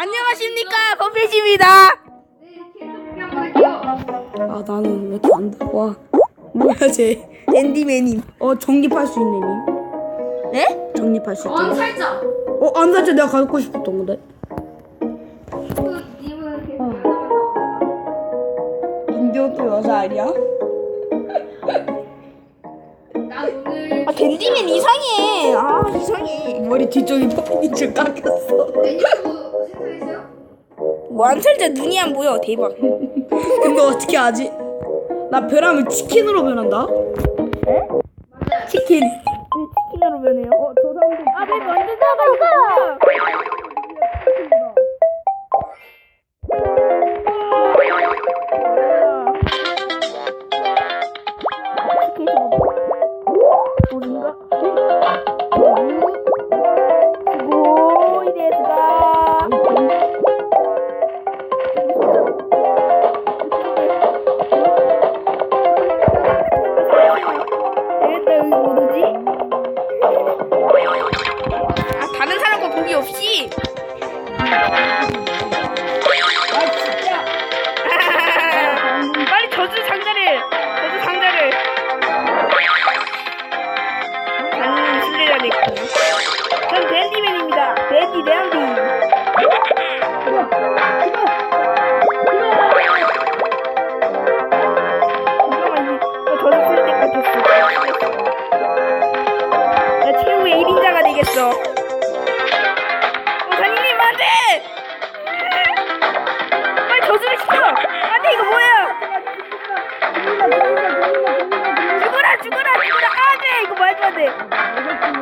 안녕하십니까 할게요. 아 나는 왜 이렇게 안 돼? 와 뭐야 쟤? 앤디맨님. 어 정립할 수 있네 님. 네? 정립할 수언 있대. 살짝. 어 안살자 내가 갖고 싶었던 건데. 그 님은 계속 어. 나가다가 인디오토 여자 아니야? 난 오늘 아 댄디맨 이상해. 아 이상해. 머리 뒤쪽이 퍼핀인 줄 깎였어. 내 유튜브 생성했어요? 완살자 눈이 안 보여. 대박. 근데 어떻게 하지? 나 변하면 치킨으로 변한다. 치킨. 치킨으로 변해요. 어, 저 사람들. 아, 왜 먼저 나가? 우리가 아 这得